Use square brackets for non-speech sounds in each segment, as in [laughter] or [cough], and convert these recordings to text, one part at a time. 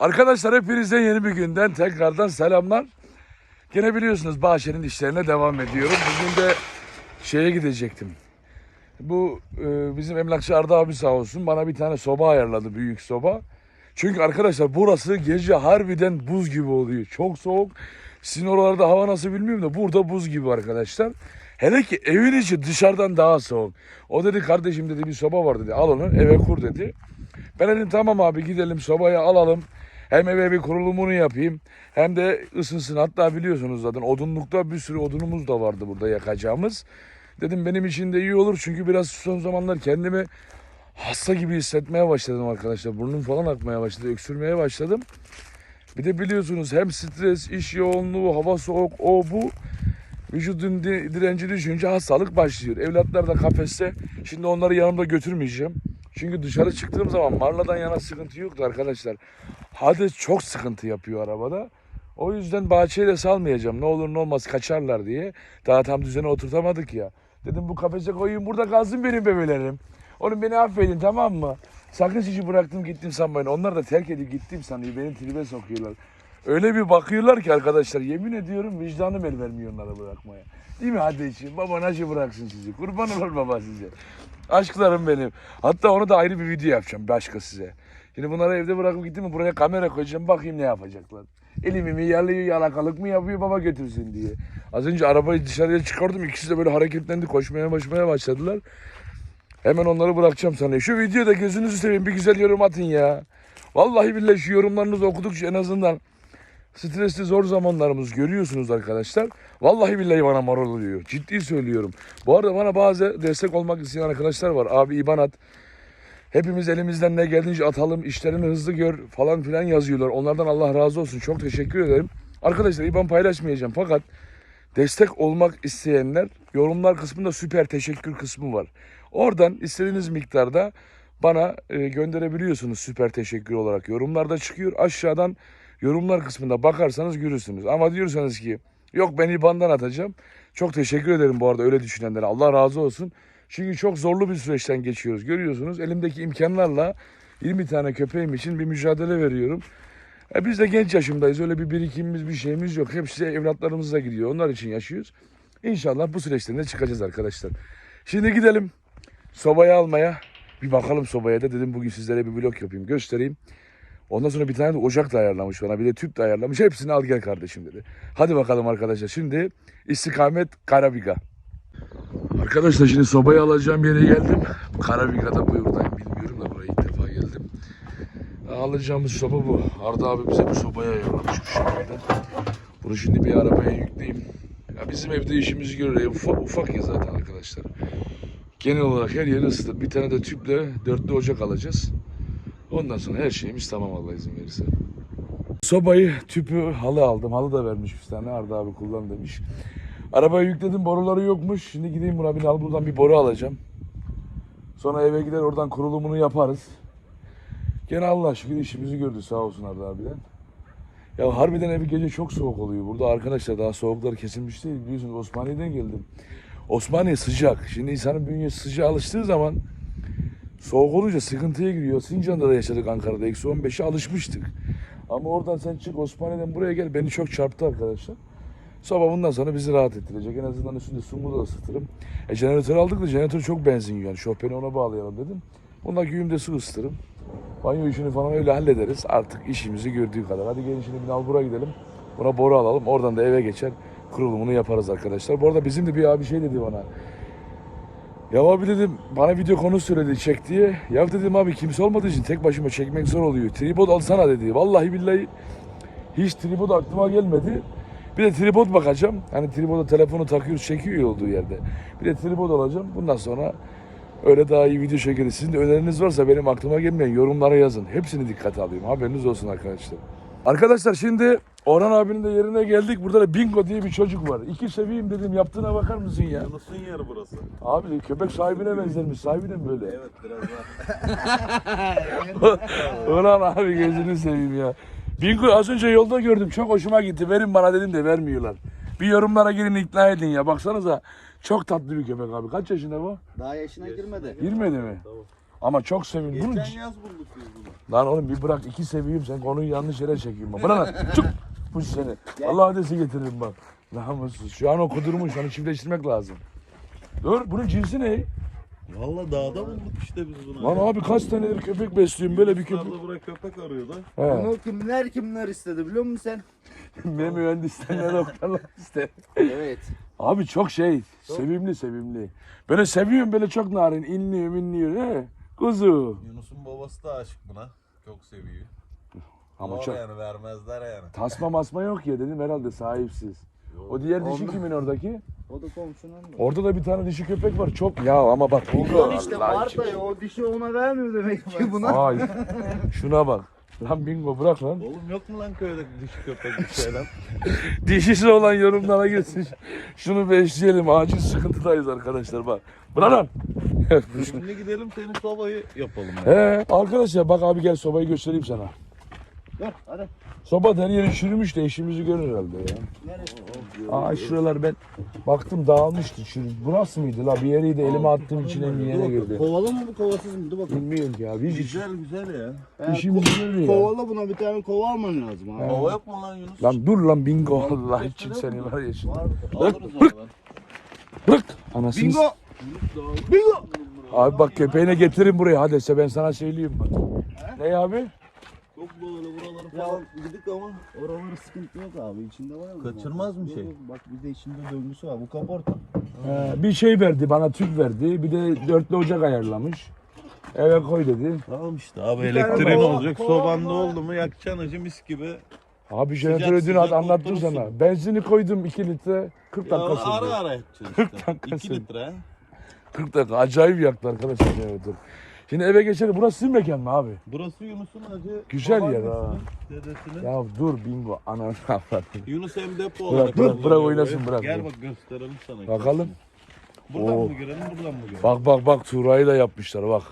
Arkadaşlar hepinizden yeni bir günden tekrardan selamlar. Gene biliyorsunuz Bahçe'nin işlerine devam ediyorum. Bugün de şeye gidecektim. Bu e, bizim emlakçı Arda abi sağ olsun bana bir tane soba ayarladı büyük soba. Çünkü arkadaşlar burası gece harbiden buz gibi oluyor. Çok soğuk. Sizin oralarda hava nasıl bilmiyorum da burada buz gibi arkadaşlar. Hele ki evin içi dışarıdan daha soğuk. O dedi kardeşim dedi bir soba var dedi al onu eve kur dedi. Ben dedim tamam abi gidelim sobayı alalım. Hem eve bir kurulumunu yapayım hem de ısınsın. Hatta biliyorsunuz zaten odunlukta bir sürü odunumuz da vardı burada yakacağımız. Dedim benim için de iyi olur çünkü biraz son zamanlar kendimi hasta gibi hissetmeye başladım arkadaşlar. Burnum falan akmaya başladı, öksürmeye başladım. Bir de biliyorsunuz hem stres, iş yoğunluğu, hava soğuk, o bu. Vücudun di- direnci düşünce hastalık başlıyor. Evlatlar da kafeste. Şimdi onları yanımda götürmeyeceğim. Çünkü dışarı çıktığım zaman Marla'dan yana sıkıntı yoktu arkadaşlar. Hadi çok sıkıntı yapıyor arabada. O yüzden bahçeyle salmayacağım. Ne olur ne olmaz kaçarlar diye. Daha tam düzene oturtamadık ya. Dedim bu kafese koyayım burada kalsın benim bebelerim. Oğlum beni affedin tamam mı? Sakın sizi bıraktım gittim sanmayın. Onlar da terk edip gittim sanıyor. Beni tribe sokuyorlar. Öyle bir bakıyorlar ki arkadaşlar yemin ediyorum vicdanım el vermiyor onları bırakmaya. Değil mi hadi için? Baba nasıl bıraksın sizi? Kurban olur baba size. Aşklarım benim. Hatta onu da ayrı bir video yapacağım başka size. Şimdi bunları evde bırakıp gittim mi buraya kamera koyacağım bakayım ne yapacaklar. Elimi mi yalıyor yalakalık mı yapıyor baba götürsün diye. Az önce arabayı dışarıya çıkardım ikisi de böyle hareketlendi koşmaya başmaya başladılar. Hemen onları bırakacağım sana. Şu videoda gözünüzü seveyim bir güzel yorum atın ya. Vallahi billahi şu yorumlarınızı okudukça en azından stresli zor zamanlarımız görüyorsunuz arkadaşlar. Vallahi billahi bana moral oluyor. Ciddi söylüyorum. Bu arada bana bazı destek olmak isteyen arkadaşlar var. Abi İban at. Hepimiz elimizden ne geldiğince atalım, işlerini hızlı gör falan filan yazıyorlar. Onlardan Allah razı olsun. Çok teşekkür ederim. Arkadaşlar İban paylaşmayacağım fakat destek olmak isteyenler yorumlar kısmında süper teşekkür kısmı var. Oradan istediğiniz miktarda bana e, gönderebiliyorsunuz süper teşekkür olarak. Yorumlarda çıkıyor. Aşağıdan yorumlar kısmında bakarsanız görürsünüz. Ama diyorsanız ki yok ben IBAN'dan atacağım. Çok teşekkür ederim bu arada öyle düşünenlere. Allah razı olsun. Çünkü çok zorlu bir süreçten geçiyoruz. Görüyorsunuz elimdeki imkanlarla 20 tane köpeğim için bir mücadele veriyorum. E biz de genç yaşımdayız. Öyle bir birikimimiz bir şeyimiz yok. Hepsi evlatlarımızla gidiyor. Onlar için yaşıyoruz. İnşallah bu süreçten de çıkacağız arkadaşlar. Şimdi gidelim sobayı almaya. Bir bakalım sobaya da dedim bugün sizlere bir vlog yapayım göstereyim. Ondan sonra bir tane de ocak da ayarlamış bana. Bir de tüp de ayarlamış. Hepsini al gel kardeşim dedi. Hadi bakalım arkadaşlar. Şimdi istikamet Karabika. Arkadaşlar şimdi sobayı alacağım yere geldim. Karabika'da bu yoldayım bilmiyorum da buraya ilk defa geldim. Alacağımız soba bu. Arda abi bize bu sobayı ayarlamış bu şekilde. Bunu şimdi bir arabaya yükleyeyim. Ya bizim evde işimizi görür. Ufak, ufak ya zaten arkadaşlar. Genel olarak her yeri ısıtır. Bir tane de tüple dörtlü ocak alacağız. Ondan sonra her şeyimiz tamam Allah izin verirse. Sobayı, tüpü, halı aldım. Halı da vermiş bir tane. Arda abi kullan demiş. Arabaya yükledim boruları yokmuş. Şimdi gideyim bir al buradan bir boru alacağım. Sonra eve gider oradan kurulumunu yaparız. Gene Allah şükür işimizi gördü sağ olsun Arda abiden. Ya harbiden evi gece çok soğuk oluyor. Burada arkadaşlar daha soğuklar kesilmiş değil. Biliyorsunuz Osmaniye'den geldim. Osmaniye sıcak. Şimdi insanın bünyesi sıcağa alıştığı zaman soğuk olunca sıkıntıya giriyor. Sincan'da da yaşadık Ankara'da. Eksi 15'e alışmıştık. Ama oradan sen çık Osmaniye'den buraya gel. Beni çok çarptı arkadaşlar. Soba bundan sonra bizi rahat ettirecek. En azından üstünde sumu da ısıtırım. E jeneratör aldık da jeneratör çok benzin yiyor. Yani şofbeni ona bağlayalım dedim. Bunda güğümde su ısıtırım. Banyo işini falan öyle hallederiz. Artık işimizi gördüğü kadar. Hadi gelin şimdi Binalbur'a gidelim. Buna boru alalım. Oradan da eve geçer. Kurulumunu yaparız arkadaşlar. Bu arada bizim de bir abi şey dedi bana. Ya abi dedim bana video konu söyledi çek diye. Ya dedim abi kimse olmadığı için tek başıma çekmek zor oluyor. Tripod alsana dedi. Vallahi billahi hiç tripod aklıma gelmedi. Bir de tripod bakacağım. Hani tripoda telefonu takıyoruz çekiyor olduğu yerde. Bir de tripod alacağım. Bundan sonra öyle daha iyi video çekeriz. Sizin de öneriniz varsa benim aklıma gelmeyen yorumlara yazın. Hepsini dikkate alayım. Haberiniz olsun arkadaşlar. Arkadaşlar şimdi Orhan abinin de yerine geldik. Burada da Bingo diye bir çocuk var. İki seveyim dedim. Yaptığına bakar mısın ya? Yunus'un yeri burası. Abi köpek sahibine benzermiş. Sahibi de mi böyle? Evet biraz daha. [laughs] Orhan abi gözünü seveyim ya. Bingo az önce yolda gördüm. Çok hoşuma gitti. Verin bana dedim de vermiyorlar. Bir yorumlara girin ikna edin ya. Baksanıza çok tatlı bir köpek abi. Kaç yaşında bu? Daha yaşına girmedi. Girmedi mi? Ama çok. Bunun... Geçen yaz bulduk biz bunu. Lan oğlum bir bırak iki seveyim sen konuyu yanlış yere çekiyorsun. bak. Bırak lan. [laughs] Çık. Bu seni. Allah adresi getiririm bak. Namussuz. Şu an o kudurmuş. Onu çiftleştirmek lazım. Dur bunun cinsi ne? Valla dağda bulduk işte biz bunu. Lan abi kaç tanedir köpek besliyorum böyle bir köpek. Köpek. buraya köpek arıyordu. He. Bunu kimler kimler istedi biliyor musun sen? [laughs] ne mühendisler ne doktorlar işte. Evet. Abi çok şey. Sevimli sevimli. Böyle seviyorum böyle çok narin. İnliyor minliyor. He. Kuzu. Yunus'un babası da aşık buna. Çok seviyor. Ama Zor çok. yani vermezler yani. Tasma masma yok ya dedim herhalde sahipsiz. O diğer dişi kimin oradaki? O da komşunun da. Orada da bir tane dişi köpek var. Çok ya ama bak. Ondan işte var da ya, o dişi ona vermiyor demek ki buna. Ay şuna bak. Lan bingo bırak lan. Oğlum yok mu lan köyde dişi köpek bir şeyler? [laughs] Dişisi olan yorumlara gelsin. Şunu beşleyelim. Acil sıkıntıdayız arkadaşlar bak. Bırak lan. Şimdi gidelim senin sobayı yapalım. Yani. He arkadaşlar bak abi gel sobayı göstereyim sana. Dur hadi. Soba her yeri çürümüş de işimizi görür herhalde ya. Neresi? Aa şuralar ben baktım dağılmıştı çürümüş. Burası mıydı la? Bir yeriydi elime attığım içine bir yere girdi. Kovalı mı bu kovasız mı? Dur bakayım. Bilmiyorum ki abi. Hiç Güzel güzel ya. İşimizi görür ya. Kovala buna bir tane kova alman lazım abi. Hava yok mu lan Yunus? Lan dur lan bingo. Allah için seni var ya şimdi. Var mı? Alırız. Bırak. Anasını. Bingo! Bingo! Abi bak köpeğine getirin buraya hadi ben sana söyleyeyim bak. Ne abi? Çok böyle buraları Ya falan gidik ama. oraları sıkıntı yok abi. İçinde var mı? Kaçırmaz mı Yok, şey? yok. Bak bir de içinde döngüsü var. Bu kaporta. Ee, bir şey verdi bana tüp verdi. Bir de dörtlü ocak ayarlamış. Eve koy dedi. Tamam işte abi Bir tane elektriğin kova- olacak. kova Sobanda var. oldu mu yakacaksın acı mis gibi. Abi jeneratörü dün sıcak anlattım oturursun. sana. Benzini koydum 2 litre 40 Ya dakika sürdü. ara ara yapacaksın işte. 2 sürdü. litre. ha. 40 dakika acayip yaktı arkadaşlar jeneratör. Şimdi eve geçelim. Burası sizin mekan mı abi? Burası Yunus'un acı. Güzel yer ha. Dedesinin. Ya dur bingo ananı avradım. Yunus hem depo olarak. bırak, kullanıyor bırak oynasın, burayı. bırak, Gel bak gösterelim sana. Bakalım. Buradan Oo. mı girelim buradan mı girelim? Bak bak bak Tuğra'yı da yapmışlar bak.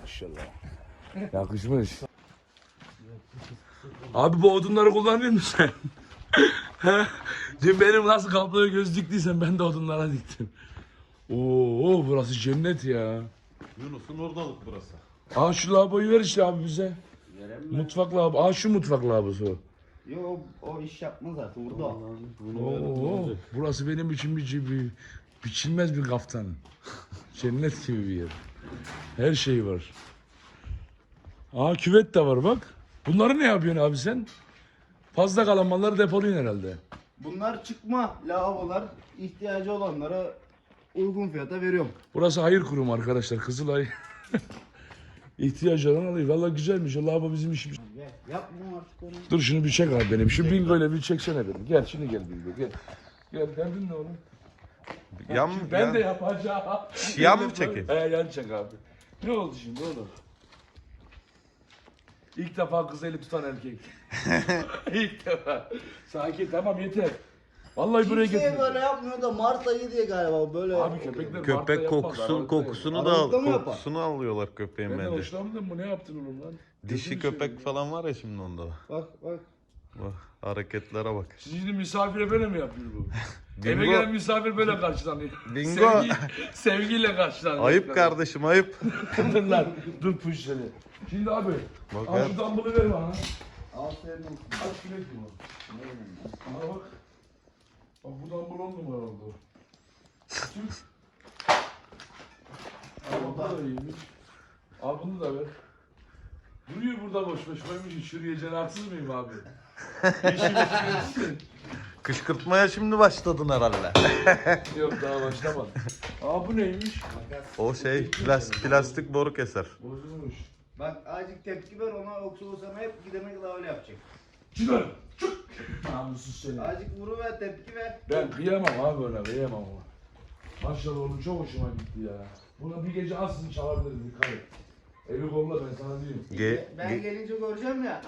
Maşallah. Yakışmış. Abi bu odunları kullanıyor musun sen? [laughs] He? Dün benim nasıl kabloya göz diktiysen ben de odunlara diktim. Oo burası cennet ya. Yunus'un oradalık burası. Aa şu lavaboyu ver işte abi bize. Mutfak lavabo. Aa şu mutfak lavabosu. Yok o iş yapmaz artık. Burada. Bunu Oo, burası benim için bir, bir biçilmez bir kaftan. Cennet gibi bir yer. Her şey var. Aa küvet de var bak. Bunları ne yapıyorsun abi sen? Fazla kalan malları depoluyorsun herhalde. Bunlar çıkma lavabolar. ihtiyacı olanlara uygun fiyata veriyorum. Burası hayır kurumu arkadaşlar. Kızılay. [laughs] İhtiyacı olan alıyor. Valla güzelmiş. O lavabo bizim işimiz. Gel. Yapma artık onu. Dur şunu bir çek abi benim. Şu bingo ile bir çeksene benim. Gel şimdi gel bingo gel. Gel derdin ne oğlum? Yan, Şimdi ben yan- de yapacağım. Yan mı çekeyim? He yan çek abi. Ne oldu şimdi oğlum? İlk defa kız eli tutan erkek. [laughs] İlk defa. Sakin tamam yeter. Vallahi buraya Kimseye böyle yapmıyor da Mart ayı diye galiba böyle. Abi köpekler Mart'ta Köpek yapmaz, kokusu, Aralık'ta kokusunu da Aralıkta al, mı yapar? kokusunu alıyorlar köpeğin yapar. Ben de bence. hoşlanmadım mı? Ne yaptın oğlum lan? Dişi Gözünü köpek seveyim. falan var ya şimdi onda. Bak bak. Bak hareketlere bak. Şimdi misafire böyle mi yapıyor bu? [laughs] Eve Bingo. gelen misafir böyle karşılanıyor. Bingo. Sevgi, sevgiyle karşılanıyor. Ayıp kardeşim ayıp. [laughs] dur lan. Dur puş seni. Şimdi abi. Bak Al ya. şu dumbbell'ı ver bana. Aferin olsun. Aç şunu. Bana bak. Bak bu dumbbell on numara oldu. Bu da iyiymiş. Al bunu da ver. Duruyor burada boş boş koymuş. Şuraya haksız mıyım abi? İşi bitiriyorsun. Kışkırtmaya şimdi başladın herhalde. [laughs] Yok daha başlamadım. Aa bu neymiş? O şey plastik, plastik boru keser. Bozulmuş. Bak azıcık tepki ver ona yoksa o sana hep gidene kadar öyle yapacak. Çıkar. Çık. Namussuz seni. Azıcık vuru ver tepki ver. Ben kıyamam abi öyle kıyamam ama. Maşallah oğlum çok hoşuma gitti ya. Buna bir gece ansızın çalabiliriz dikkat et. Evi kolla ben sana diyeyim. Ge- ben ge- gelince göreceğim ya.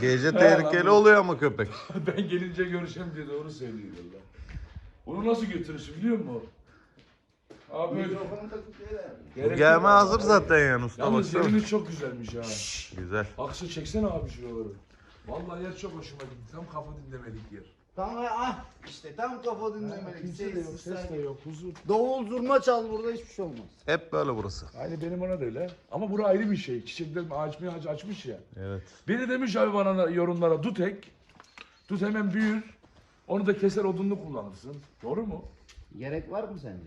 gece tehlikeli oluyor ama köpek. [laughs] ben gelince görüşeceğim diye doğru söylüyor valla. Onu nasıl götürürsün biliyor musun? Abi böyle. Gerek gelme hazır abi. zaten yani usta Yalnız baksana. yeriniz çok güzelmiş ha. Güzel. Aksı çeksene abi şuraları. Vallahi yer çok hoşuma gitti. Tam kafa dinlemedik yer. Tam ah işte tam kafa dinlemelik. Kimse de yok, Sessiz, ses de sakin. yok, huzur. Davul zurna çal burada hiçbir şey olmaz. Hep böyle burası. Aynı benim ona da öyle. Ama bura ayrı bir şey. Çiçekler açmıyor, aç- açmış ya. Evet. Biri demiş abi bana yorumlara dut ek. Dut hemen büyür. Onu da keser odunlu kullanırsın. Doğru mu? Gerek var mı sence?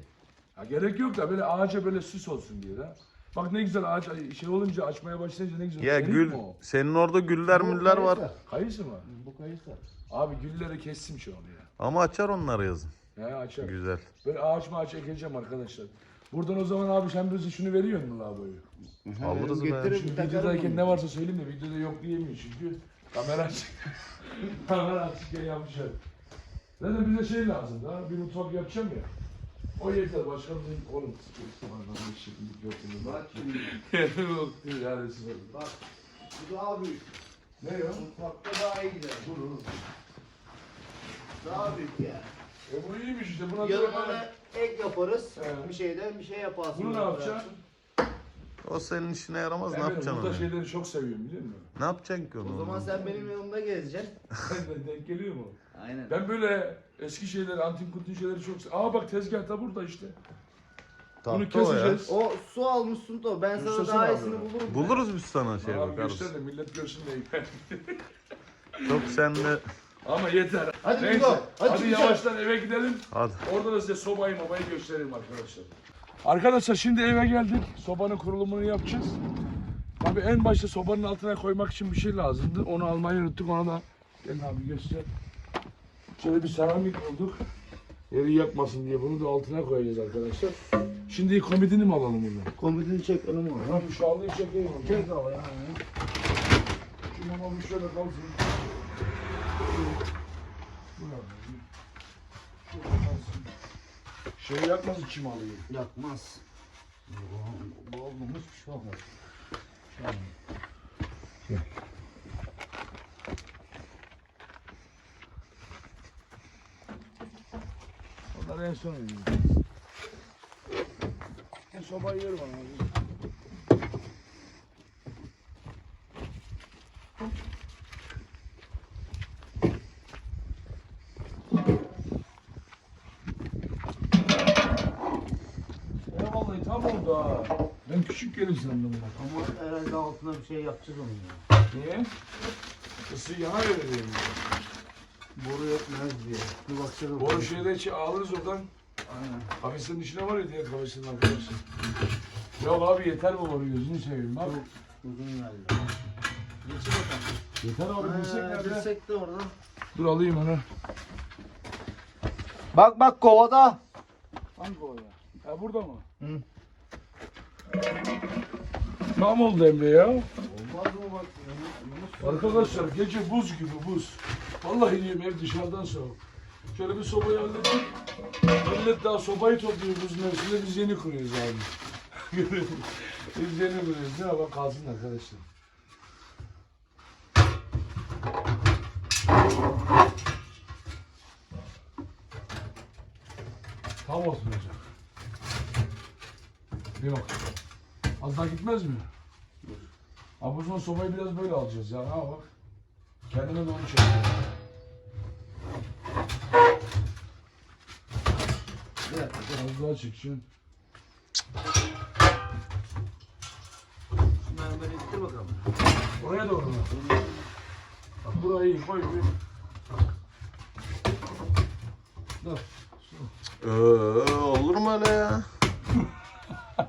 Ha, gerek yok da böyle ağaca böyle süs olsun diye de. Bak ne güzel ağaç şey olunca açmaya başlayınca ne güzel. Ya Erik gül, mi o? senin orada güller müller var. Kayısı. Kayısı mı? Bu kayısı. Abi gülleri kestim şu an ya. Ama açar onları yazın. Ya açar. Güzel. Böyle ağaç mağaç ekeceğim arkadaşlar. Buradan o zaman abi sen bize şunu veriyor musun lavaboyu? Alırız be. Getirir Şu takarım videodayken ne varsa söyleyeyim de videoda yok diyemiyor çünkü. Kamera açık. [laughs] Kamera açıkken yapmışlar. Zaten bize şey lazım da bir mutfak yapacağım ya. O yeter başka bir oğlum. Bak şimdi Bak şimdi. Yok değil yani. Bak. Bu daha büyük. Ne ya? Mutfakta daha iyi gider. Dur dur. Daha büyük ya. E bu iyiymiş işte buna Yanına da ek yaparız. Evet. Bir şeyden bir şey yaparsın. Bunu ne yapacaksın? O senin işine yaramaz. Ne Ben böyle yapacaksın burada onu? şeyleri çok seviyorum biliyor musun? Ne yapacaksın ki onu? O zaman sen benim yanımda gezeceksin. Sen [laughs] de denk geliyor mu? Aynen. Ben böyle eski şeyleri, antin kuntin şeyleri çok seviyorum. Aa bak tezgah da burada işte. Bunu Tahta o ya. keseceğiz. O su almışsın da ben sana Üstesine daha iyisini bulurum. Buluruz biz sana şey Abi bakarız. göster de millet görsün de. Çok [laughs] sen de Ama yeter. Hadi Neyse. Bingo, hadi Hadi, çıkacağız. yavaştan eve gidelim. hadi. Orada da size sobayı mobayı göstereyim arkadaşlar. Arkadaşlar şimdi eve geldik. Sobanın kurulumunu yapacağız. Tabii en başta sobanın altına koymak için bir şey lazımdı. Onu almayı unuttuk. Ona da gel abi göster. Şöyle bir seramik bulduk. Yeri yakmasın diye bunu da altına koyacağız arkadaşlar. Şimdi komodini mi alalım bunu? Komodini çek önüme var. Ha şu alıyı çekeyim onu. Çek hava ya. Şu mama bir şöyle kalsın. Şey yakmaz içim alayım. Yakmaz. Bu olmamış bir şey olmaz. Onları en son oynayacağız. Sen sobayı ver bana. tam oldu ha. Ben küçük gelir sandım. Ama herhalde altına bir şey yapacağız onun ya. Niye? Isı yana veriyor. Boru yetmez diye. Bir baksana. Bu şeyde içi alırız oradan. Aynen. Kafesinin içine var ya diğer kafesinin arkadaşlar. Yok abi yeter bu boru gözünü seveyim bak. Uzun geldi. Geçin bakalım. Yeter abi dirsek Ha, nerede? dirsek de orada. Dur alayım onu. Bak bak kovada. Hangi ya? Ha burada mı? Hı. Tam oldu Emre ya. Arkadaşlar gece buz gibi buz. Vallahi diyorum ev dışarıdan soğuk. Şöyle bir sobayı hallettik. Millet daha sobayı topluyor buz mevsiminde biz yeni kuruyoruz abi. [laughs] Biz yeni kuruyoruz. Ne bak kalsın arkadaşlar. Tam oturacak. Bir bak. Az daha gitmez mi? Abi o zaman sobayı biraz böyle alacağız ya. Ha bak. Kendime de onu çekiyorum. Bir dakika. Az daha çekeceğim. Şunları böyle ittir bakalım. Oraya doğru mu? Bak burayı koy bir. Dur. Ee, olur mu öyle ya? [laughs]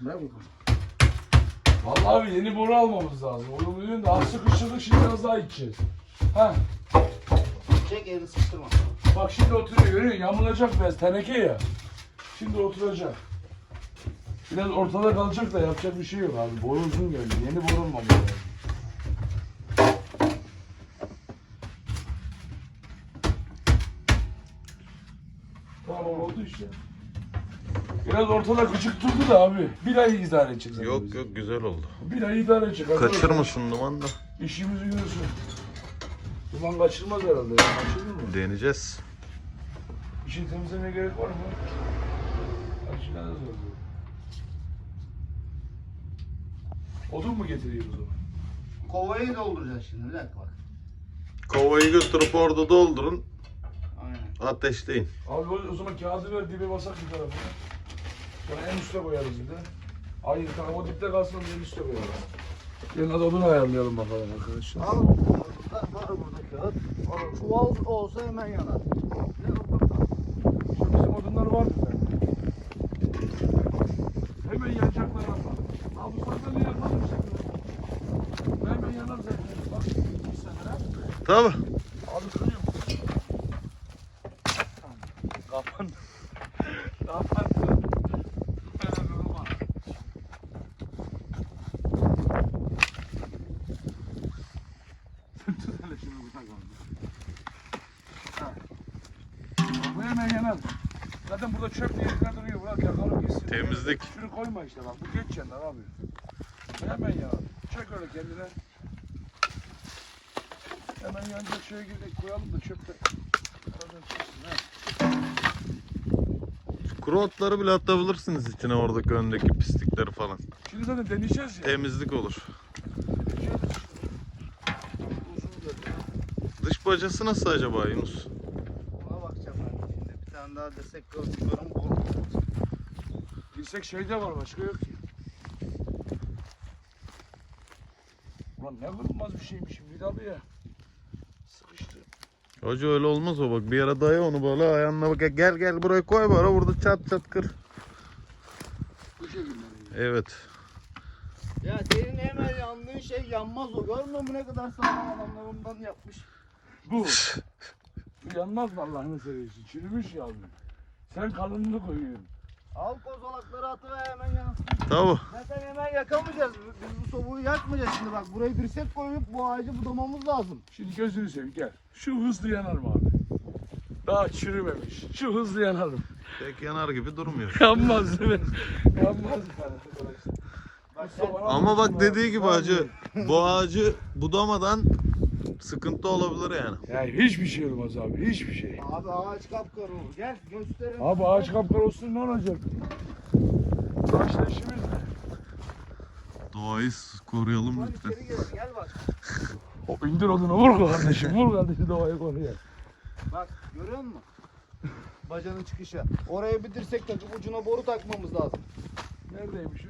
Bırak bakalım. Vallahi abi yeni boru almamız lazım. Onu biliyorsun da az sıkıştırdık şimdi biraz daha içeceğiz. Ha. Çek elini sıkıştırma. Bak şimdi oturuyor görüyor musun? Yamulacak biraz teneke ya. Şimdi oturacak. Biraz ortada kalacak da yapacak bir şey yok abi. Boru uzun geldi. Yeni boru olmamız lazım. Tamam oldu işte. Biraz ortada gıcık durdu da abi. Bir ay idare edecek zaten Yok bizi. yok güzel oldu. Bir ay idare edecek. Kaçırmasın duman da. İşimizi görsün. Duman kaçırmaz herhalde ya. Kaçırır mı? Deneyeceğiz. Şey temizlemeye gerek var mı? Kaçırmaz zor. Odun mu getireyim o zaman? Kovayı dolduracağız şimdi. Bir dakika bak. Kovayı götürüp orada doldurun. Ateşleyin. Abi o, o zaman kağıdı ver dibe basak bir tarafına. Sonra en üstte koyarız bir de. Hayır tamam o dipte kalsın onu en üstte koyarız. Gelin hadi odunu ayarlayalım bakalım arkadaşlar. Al. Burada var burada kağıt. Çuval olsa hemen yanar. Ne bizim odunlar var mı? Hemen yanacaklar ama. Abi bu sandalye yapalım şimdi. Hemen yanar zaten. Bak. Tabii. Abi kırıyor mu? Kapan. Kapan. Tut hele şunu bırak abi. Ha. Bu hemen yanar. Zaten burada çöp diye yerde duruyor. Bırak yakalım gitsin. Temizlik. Şunu koyma işte bak. Bu geç yanar abi. Hemen yanar. Çek öyle kendine. Hemen yanacak şeye girdik koyalım da çöpte. Aradan çıksın ha. Kuru otları bile atabilirsiniz içine oradaki öndeki pislikleri falan. Şimdi zaten deneyeceğiz ya. Temizlik olur. Dış bacası nasıl acaba Yunus? Ona bakacağım ben şimdi. Bir tane daha destek gördüklerim Bilsek şeyde var başka yok ki. Ulan ne kırılmaz bir şeymiş bir abi ya. Sıkıştı. Hoca öyle olmaz o bak bir yere daya onu böyle ayağına bak gel gel buraya koy böyle burada çat çat kır. Bu şekilde. Evet. Ya senin hemen yandığın şey yanmaz o. Görmüyor musun ne kadar sağlam adamlar ondan yapmış. Bu. Bu yanmaz mı Allah'ını seversin? Çürümüş ya abi. Sen kalınlığını koyuyorsun. Al kozalakları atıver hemen yansın. Tamam. Zaten hemen yakamayacağız. Biz bu sobuyu yakmayacağız şimdi bak. Buraya dirsek koyup bu ağacı budamamız lazım. Şimdi gözünü seveyim gel. Şu hızlı yanar mı abi? Daha çürümemiş. Şu hızlı yanar mı? Pek yanar gibi durmuyor. [laughs] Yanmaz değil mi? Yanmaz. Bak Ama bak dediği gibi hacı bu ağacı budamadan sıkıntı olabilir yani. Yani hiçbir şey olmaz abi. Hiçbir şey. Abi ağaç kapkara olur. Gel gösterelim. Abi ağaç kapkar olsun ne olacak? Ağaçla işimiz ne? Doğayı koruyalım Lan lütfen. içeri gel. Gel bak. O indir odunu vur kardeşim. Vur kardeşim doğayı koru ya. Bak görüyor musun? Bacanın çıkışı. Oraya bir dirsek takıp ucuna boru takmamız lazım. Neredeymiş o?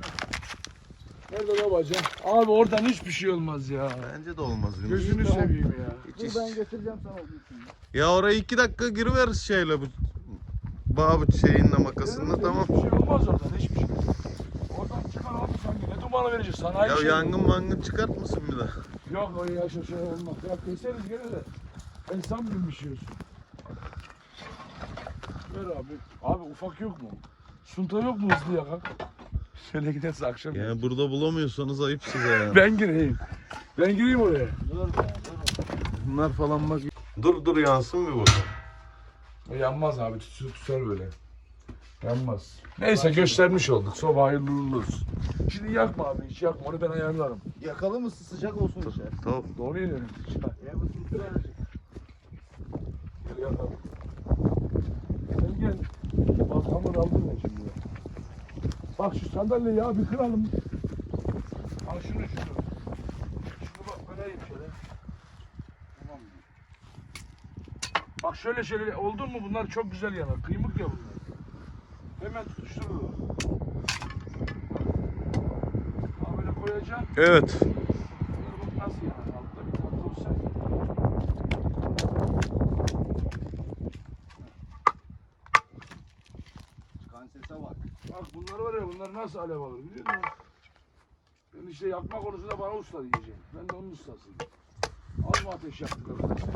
Nerede babacığım? Abi oradan hiçbir şey olmaz ya. Bence de olmaz. Gözünü seveyim ya. Dur ben götüreceğim sana olduğu için. Ya oraya iki dakika giriveririz şeyle bu Babıt şeyinle makasınla tamam. Hiçbir şey olmaz oradan hiçbir şey. Oradan çıkar abi sen ne dumanı verecek sanayi Ya şey. yangın mangın çıkartmasın bir de. Yok o yaşa şey olmaz. Ya keseriz gene de. Ben sanmıyorum bir şey olsun. Ver abi. Abi ufak yok mu? Sunta yok mu hızlı yakak? Şöyle giderse akşam. Yani burada bulamıyorsanız ayıp size ya. [laughs] Ben gireyim. Ben gireyim oraya. Dur be dur. Bunlar falan bak. Dur dur yansın bir bakalım. O yanmaz abi tutar, tutar böyle. Yanmaz. Neyse göstermiş olduk. Soba hayırlı uğurlu olsun. Şimdi yakma abi hiç yakma onu ben ayarlarım. Yakalım mı sıcak olsun işte. Tamam. Doğru verecek. Gel yakalım. Sen gel. Bak hamur aldın ya şimdi. Bak şu sandalyeyi ya bir kıralım. Al şunu şunu. Şunu bak koyayım şöyle. Tamam mı? Bak şöyle şöyle oldu mu bunlar çok güzel yanar. Kıymık ya bunlar. Hemen tutuşturur. Abi böyle koyacağım. Evet. Bak nasıl yanar? Altta bir tatlı olsa. Çıkan sese bak. Bak bunlar var ya bunlar nasıl alev alır biliyor musun? Ben işte yakma konusunda bana usta diyeceğim. Ben de onun ustasıyım. Az mı ateş yaktık arkadaşlar?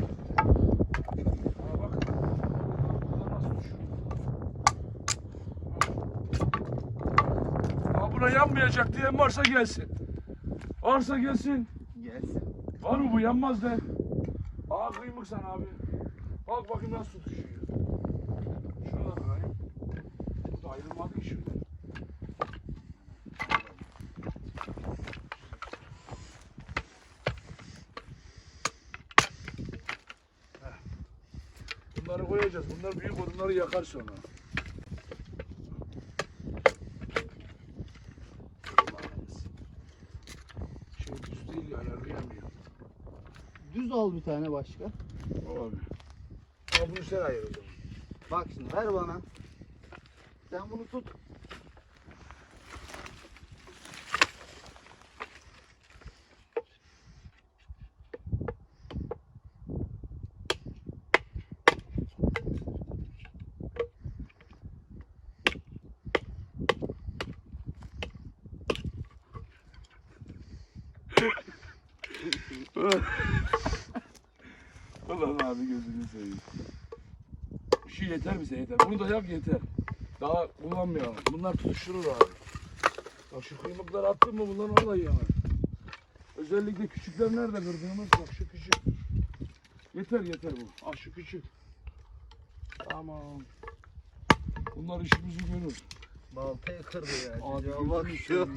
Aa bak. Bunlar nasıl düşüyor? Aa buna yanmayacak diyen varsa gelsin. Varsa gelsin. Gelsin. Var mı bu yanmaz de. Aa kıymık sen abi. Bak bakayım nasıl. Şunu da kırayım. Bu da ayrılmadı ki şöyle. Heh. Bunları koyacağız. Bunlar büyük odunları yakar sonra. Şey düz değil ya ayarlayamıyor. Düz al bir tane başka. Abi. Ama bunu sen ayır o zaman. Bak şimdi ver bana. Sen bunu tut. Ulan abi gözünü seveyim. Şu yeter bize yeter. Bunu da yap yeter. Daha kullanmayalım. Bunlar tutuşturur abi. Bak şu kıymıkları attın mı bunların olayı yanar. Özellikle küçükler nerede kırdığımız bak şu küçük. Yeter yeter bu. Ah şu küçük. Tamam. Bunlar işimizi görür. Baltayı kırdı ya. Abi Çocuğa bak şu.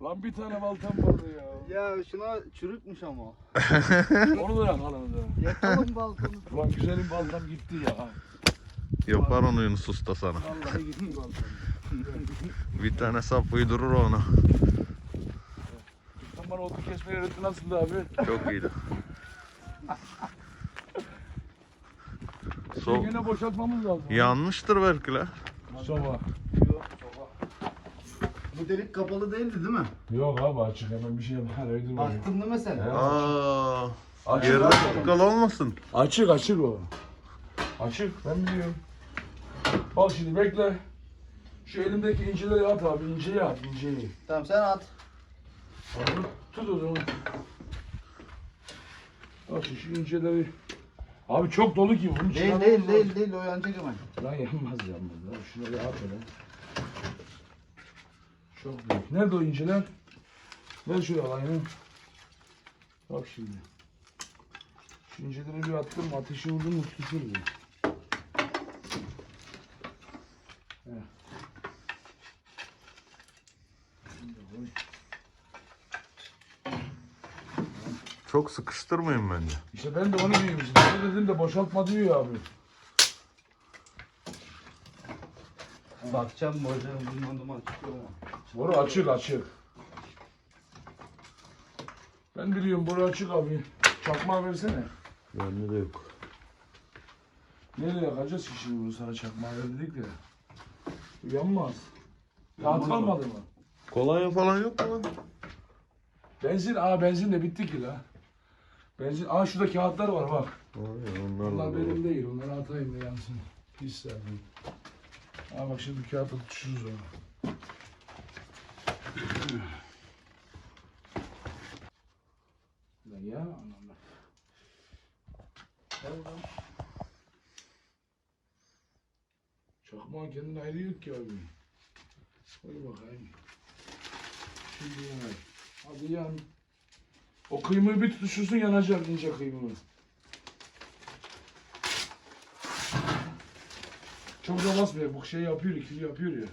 [laughs] Lan bir tane baltam vardı ya. Ya şuna çürükmüş ama. [laughs] Onu da yakalım da. Yakalım baltanı. Ulan güzelim baltam gitti ya. Yapar onu Yunus Usta sana. Vallahi gitti baltam. Bir tane sap uydurur onu. Sen bana otu kesmeyi öğretti nasıldı abi? Çok iyiydi. So So Yine boşaltmamız lazım. yanmıştır belki la. Soba. Bu delik kapalı değildi değil mi? Yok abi açık hemen bir şey var. Öyle Baktın değil mi sen? Evet. Aa, Açık, yerde açık. tutkal olmasın. açık açık o. Açık ben biliyorum. Bak şimdi bekle. Şu elimdeki incileri at abi. İnceyi at inceyi. Tamam sen at. Abi, tut o zaman. Bak şu, şu inceleri. Abi çok dolu ki bunun Değil değil değil değil o yanacak hemen. Lan yanmaz yanmaz. Lan şunları at hele. Çok büyük. Nerede o inciler? Ver şuraya alayını. Bak şimdi. Şu incileri bir attım ateşi vurdum mu tutuşur. Heh. Şimdi koy. Çok sıkıştırmayın bence. İşte ben de onu diyeyim. Sana dedim de boşaltma diyor ya abi. Bakacağım bacanın bundan duman çıkıyor mu? Boru açık açık. Ben biliyorum boru açık abi. Çakmağı versene. Bende de yok. Nereye yakacağız ki şimdi bunu sana çakmağı ver dedik de. Yanmaz. Kağıt kalmadı mı? Kolonya falan yok mu lan? Benzin, aa benzin de bitti ki la. Benzin, aa şurada kağıtlar var bak. Vay, onlar Onlar da benim değil, onları atayım da yansın. Pis serdim. Aa bak şimdi kağıtla tutuşuruz onu. Lan ya lan. Çakmağın kendine ayrı yok ki abi. Koy bakayım. Şimdi yanar. Hadi yan. O kıymayı bir tutuşursun yanacak ince kıymayı. Çok da basmıyor. Bu şey yapıyor, ikili yapıyor ya.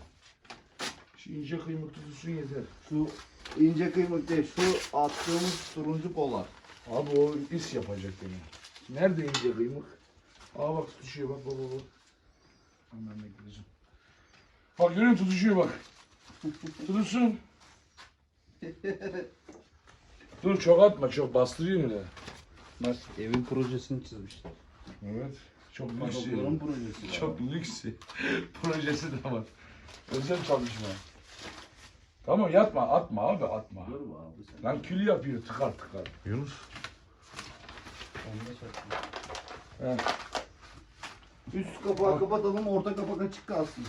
Şu ince kıymık tutulsun yeter. Şu ince kıymık değil şu attığımız turuncu polar. Abi o is yapacak beni. Nerede ince kıymık? Aa bak tutuşuyor bak bak bak. bak. Hemen bekleyeceğim. Bak görüyor musun tutuşuyor bak. [laughs] Tutuşsun. [laughs] Dur çok atma çok bastırıyor öyle. Bak evin projesini çizmişler. Evet. Çok lüks. okulun projesi. Çok lüks. [laughs] Projesi de var. Özel çalışma. Tamam yatma atma abi atma. Dur abi sen. Lan kül yapıyor tıkar tıkar. Yunus. He. Üst kapağı kapatalım orta kapak açık kalsın.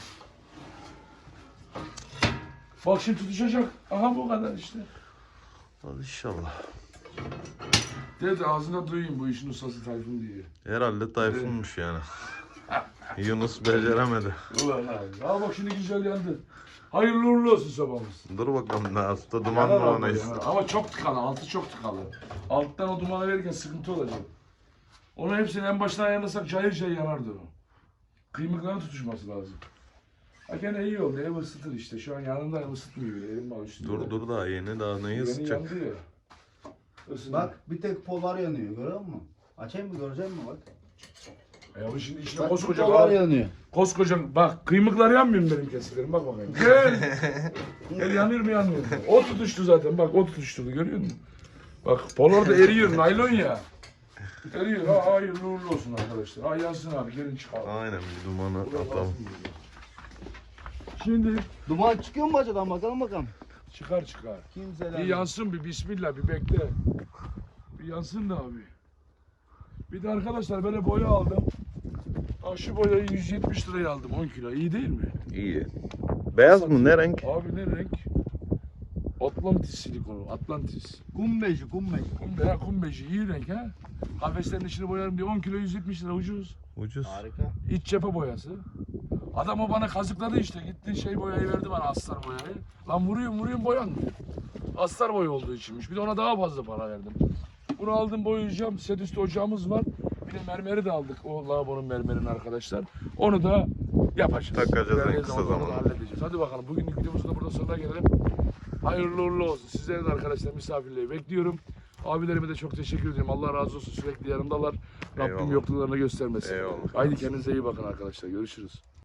Bak şimdi tutuşacak. Aha bu kadar işte. Hadi inşallah. Dedi ağzına duyayım bu işin ustası Tayfun diye. Herhalde Tayfun'muş yani. [laughs] Yunus beceremedi. Ulan abi. Aa bak şimdi güzel yandı. Hayırlı uğurlu olsun sobamız. Dur bakalım ne hasta duman Yanar mı abi, ona yanar. Ama çok tıkalı, altı çok tıkalı. Alttan o dumanı verirken sıkıntı olacak. Onu hepsini en baştan ayarlasak cayır cayır yanardı o. Kıymıkların tutuşması lazım. Ha gene iyi oldu, ev ısıtır işte. Şu an yanında ev ısıtmıyor bile, elim var üstünde. Dur dur daha yeni daha neyi Yeni ısıtacak? yandı ya. Isındı. Bak bir tek polar yanıyor görüyor musun? Açayım mı görecek misin bak. Ya bu şimdi Bak koskoca polar yanıyor. Koskoca bak kıymıklar yanmıyor mu benim kesiklerim bak bakayım. Gel. Gel yanıyor mu yanmıyor mu? O tutuştu zaten bak o tutuşturdu görüyor musun? Bak polar da eriyor naylon ya. Eriyor. Ha, hayırlı uğurlu olsun arkadaşlar. Ha yansın abi gelin çıkalım. Aynen bir dumanı atalım. Şimdi Duman çıkıyor mu bacadan bakalım bakalım. çıkar çıkar. Kimseler. Bir yansın bir bismillah bir bekle. Bir yansın da abi. Bir de arkadaşlar böyle boya aldım. Ha, şu boyayı 170 liraya aldım 10 kilo. İyi değil mi? İyi. Beyaz mı ne renk? Abi ne renk? Atlantis silikonu. Atlantis. Kumbeci kumbeci. Kumbe ha kumbeci iyi renk ha. Kafeslerin içini boyarım diye 10 kilo 170 lira ucuz. Ucuz. Harika. İç cephe boyası. Adam o bana kazıkladı işte. Gitti şey boyayı verdi bana astar boyayı. Lan vuruyorum vuruyorum boyanmıyor. Astar boyu olduğu içinmiş. Bir de ona daha fazla para verdim. Bunu aldım boyayacağım. Set üstü ocağımız var. Bir de mermeri de aldık. O lavabonun mermerini arkadaşlar. Onu da yapacağız. Takacağız en kısa zamanda halledeceğiz. Hadi bakalım. Bugünlük videomuzun da burada sonuna gelelim. Hayırlı uğurlu olsun. Sizlerin arkadaşlar misafirliği bekliyorum. Abilerime de çok teşekkür ediyorum. Allah razı olsun. Sürekli yanımdalar. Rabbim Eyvallah. yokluklarını göstermesin. Eyvallah. Haydi kendinize iyi bakın arkadaşlar. Görüşürüz.